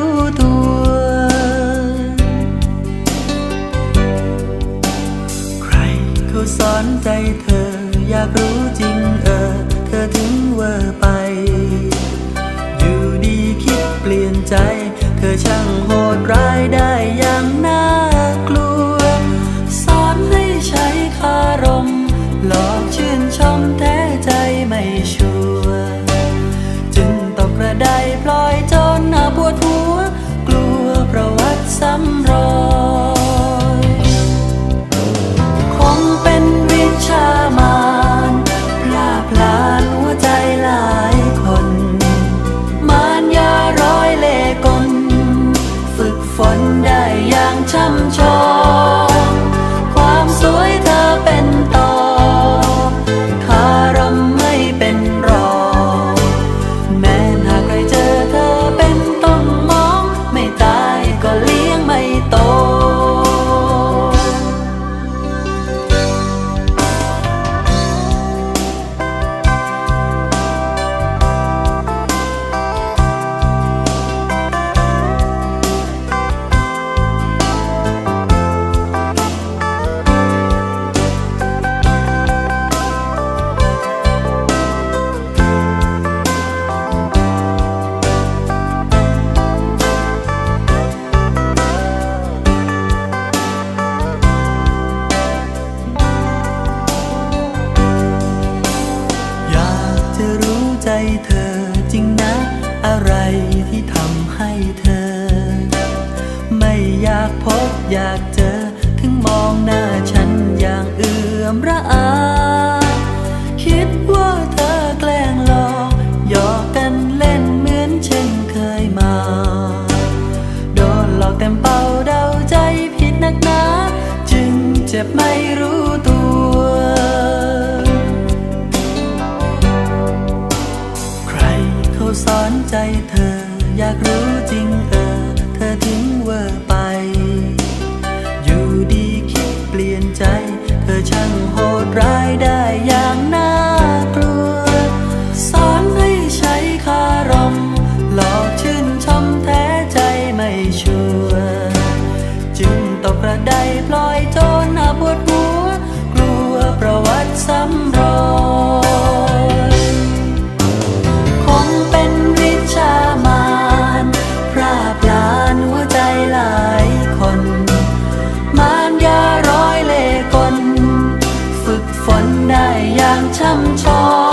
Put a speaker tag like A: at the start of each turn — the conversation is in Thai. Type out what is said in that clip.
A: ้ สอนใจเธออยากรู้จริงเออ อย่างช่ำชอง เธอจริงนะ อะไรที่ทำให้เธอ ไม่อยากพบอยากเจอ สอนใจเธอ อยากรู้จริงเออ เธอถึงเวอร์ไป อยู่ดีคิดเปลี่ยนใจ เธอช่างโหดร้ายได้อย่างน่ากลัว สอนให้ใช้คารม หลอกชื่นชมแท้ใจไม่ชัวจึงตกกระไดพลอยจราร้อ